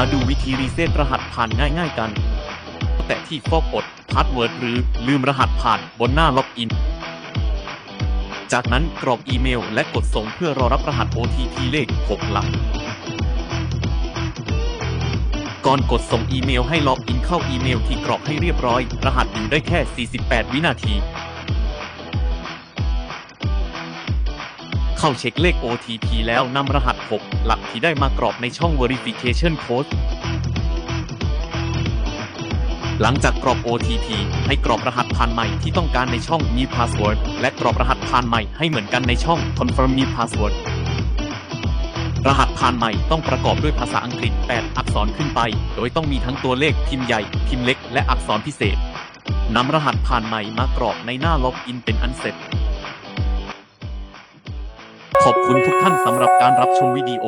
มาดูวิธีรีเซ็ตรหัสผ่านง่าย ๆ กัน แต่ที่ฟอกกดพาสเวิร์ดหรือลืมรหัสผ่านบนหน้าล็อกอิน จากนั้นกรอกอีเมลและกดส่งเพื่อรอรับรหัส OTP เลข 6 หลัก ก่อนกดส่งอีเมลให้ล็อกอินเข้าอีเมลที่กรอกให้เรียบร้อย รหัสอยู่ได้แค่ 48 วินาที เข้าเช็คเลข OTP แล้วนำรหัส 6 หลักที่ได้มากรอกในช่อง verification code หลังจากกรอก OTP ให้กรอกรหัสผ่านใหม่ที่ต้องการในช่อง New Password และกรอกรหัสผ่านใหม่ให้เหมือนกันในช่อง Confirm New Password รหัสผ่านใหม่ต้องประกอบด้วยภาษาอังกฤษ 8 อักษรขึ้นไป โดยต้องมีทั้งตัวเลขพิมพ์ใหญ่ พิมพ์เล็ก และอักษรพิเศษนำรหัสผ่านใหม่มากรอกในหน้าล็อกอินเป็นอันเสร็จ ขอบคุณทุกท่านสำหรับการรับชมวิดีโอ